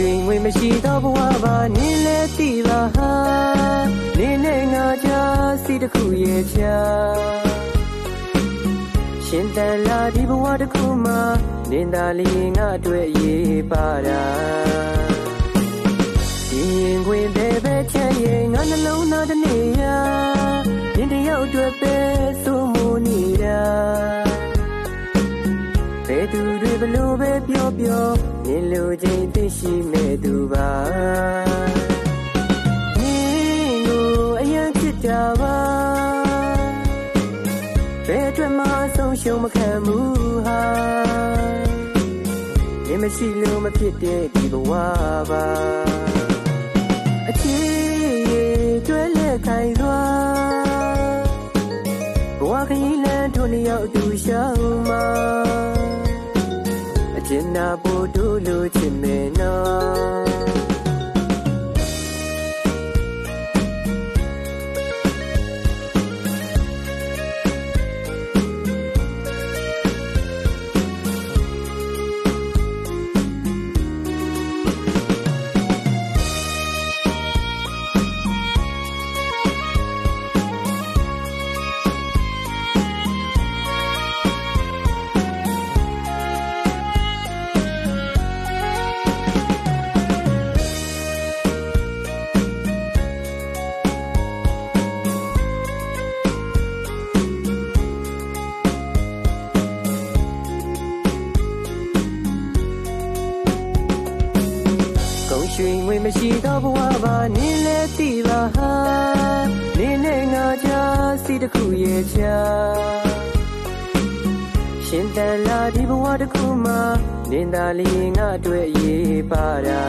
ရွှေငွေမရှိတော့ဘဝပါနင်းလဲသိပါဟာနင်းနဲ့ငါချာစီတစ်ခုရဲ့ချာရှင်တန်လာဒီဘဝတစ်ခုမှာနင်းသားလေးငါအတွက်ရေးပါတာဒီရင်ခွင်ပဲပဲချမ်းရဲ့ငါနှလုံးသားတစ်နေ့ရာနင်းတယောက်အတွက်ပဲ ပဲပြောပြောမြင်လို့ချင်းသိရှိမဲ့သူပါမင်းကိုအရင်ချစ်တာပါဘယ်အတွက်မှဆုံးရှုံးမခံဘူးဟာမင်းမရှိလို့မဖြစ်တဲ့ဒီဘဝပါအချစ်ကျွဲလက်ခိုင်သွားဘဝခရီးလမ်းတို့နှစ်ယောက်အတူရှောင်းမှာအ ကျဉ်းနာဖို့တို့လိုချင်မယ်နော် ရွှေငွေမရှိတော့ဘဝပါနင်းလဲသိပါဟာနင်းနဲ့ငါချာစီတစ်ခုရဲ့ချာရှင်တန်လာဒီဘဝတစ်ခုမှာနင်းသားလေးငါအတွက်ရေးပါတာ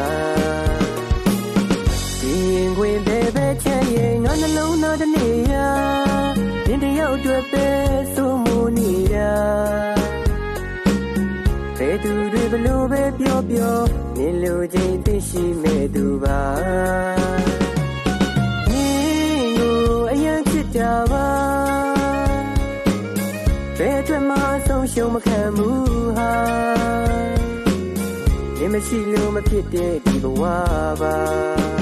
ဒီရင်ခွင်ပဲပဲချမ်းရဲ့ငါနှလုံးသားတစ်နေ့ရာနင်းတယောက်အတွက်ပဲ ယ်သူတွေဘလို့ပဲပြောပြောမြင်လို့ချင်းသိရှိမဲ့သူပါမင်းကိုအရင်ချစ်တာပါဘယ်အတွက်မှဆုံးရှုံးမခံဘူးဟာမင်းမရှိလို့မဖြစ်တဲ့ဒီဘဝပါ